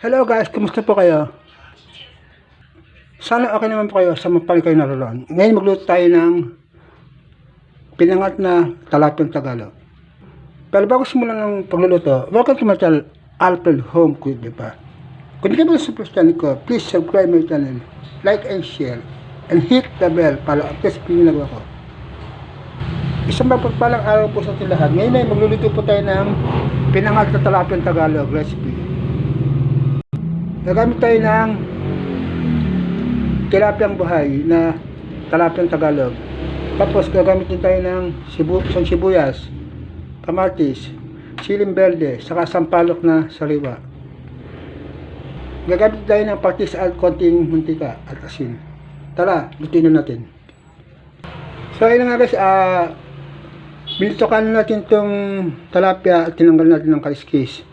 Hello guys, kumusta po kayo? Sana okay naman po kayo sa mapali kayo naroon. Ngayon magluto tayo ng pinangat na talapang Tagalog. Pero bago simulan ng pagluluto, welcome to my channel, Alfred Home Cook, di? Kung hindi ka sa channel ko, please subscribe my channel, like and share, and hit the bell para updates ko yung nagawa ko. Isang mapagpalang araw po sa ating lahat. Ngayon ay magluluto po tayo ng pinangat na talapang Tagalog recipe. Gagamit tayo ng tilapiyang buhay na tilapiyang Tagalog. Tapos gagamit din tayo ng sibu sibuyas, kamatis, siling berde, saka sampalok na sariwa. Gagamit tayo ng patis at konting mantika at asin. Tara, lutuin na natin. So ayun nga guys, ah binitokan natin tong talapia at tinanggal natin ng kaliskis.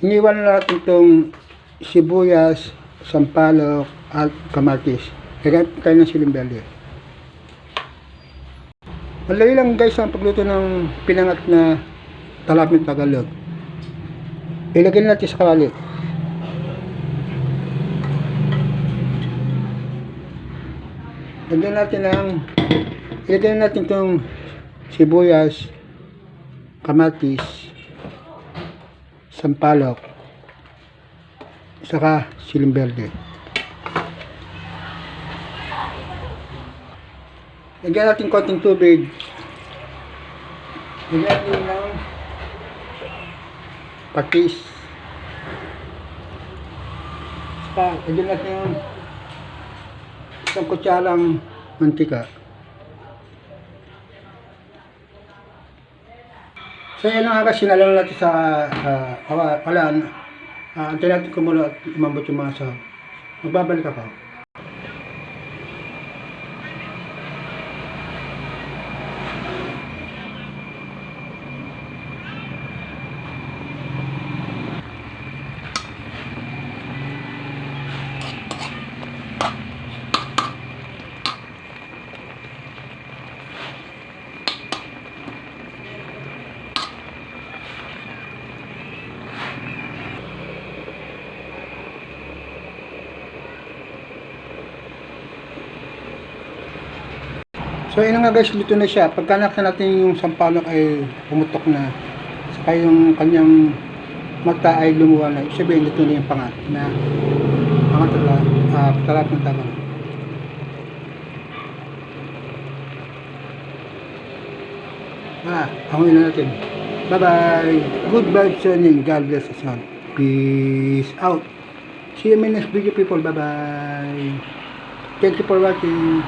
Iniwan na natin itong sibuyas, sampalok, at kamatis. Gagamit tayo ng siling berde. Malay lang guys ang pagluto ng pinangat na talapin Tagalog. Ilagay natin sa kawali. Lagyan natin ng ilagay natin itong sibuyas, kamatis, sampalok, saka siling berde. Lagyan natin konting tubig. Lagyan natin ng patis. Saka lagyan natin ng isang kutsarang mantika. So yan ang aga, sinalo natin sa uh, awa, alaan. Uh, antayin natin kumulo at umambot yung mga sa Magbabalik ako. So yun nga guys, luto na siya. Pagka nakita natin yung sampalok ay pumutok na. Saka yung kanyang mata ay lumuwa na. Sabihin, luto na yung pangat na pangat na uh, talap ng tama. Ah, hanguin na natin. Bye-bye. Good vibes and God bless us all. Peace out. See you in next video people. Bye-bye. Thank you for watching.